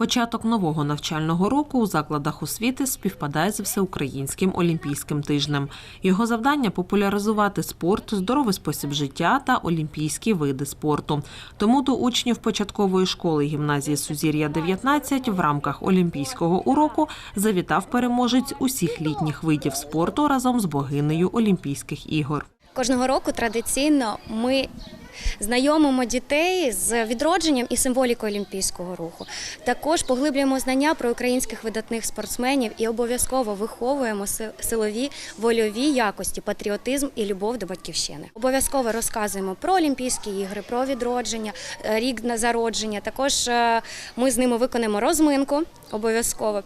Початок нового навчального року у закладах освіти співпадає з всеукраїнським олімпійським тижнем. Його завдання популяризувати спорт, здоровий спосіб життя та олімпійські види спорту. Тому до учнів початкової школи гімназії Сузір'я 19 в рамках олімпійського уроку завітав переможець усіх літніх видів спорту разом з богинею Олімпійських ігор. Кожного року традиційно ми знайомимо дітей з відродженням і символікою олімпійського руху. Також поглиблюємо знання про українських видатних спортсменів і обов'язково виховуємо силові вольові якості, патріотизм і любов до батьківщини. Обов'язково розказуємо про Олімпійські ігри, про відродження, е, рік на зародження. Також е, ми з ними виконаємо розминку обов'язково.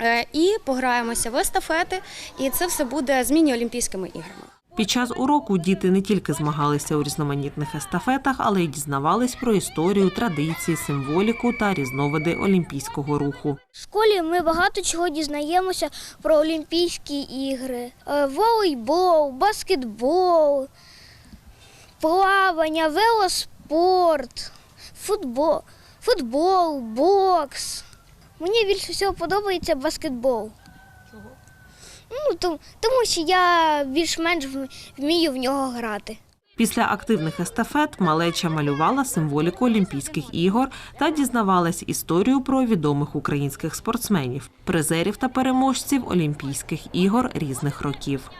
Е, І пограємося в естафети, і це все буде з міні-олімпійськими іграми. Під час уроку діти не тільки змагалися у різноманітних естафетах, але й дізнавались про історію, традиції, символіку та різновиди олімпійського руху. В школі ми багато чого дізнаємося про Олімпійські ігри, Е, волейбол, баскетбол, плавання, велоспорт, футбол, футбол, бокс. Мені більше всього подобається баскетбол. Чого? Ну, тому, тому що я більш-менш вмію в нього грати. Після активних естафет малеча малювала символіку Олімпійських ігор та дізнавалась історію про відомих українських спортсменів, призерів та переможців Олімпійських ігор різних років.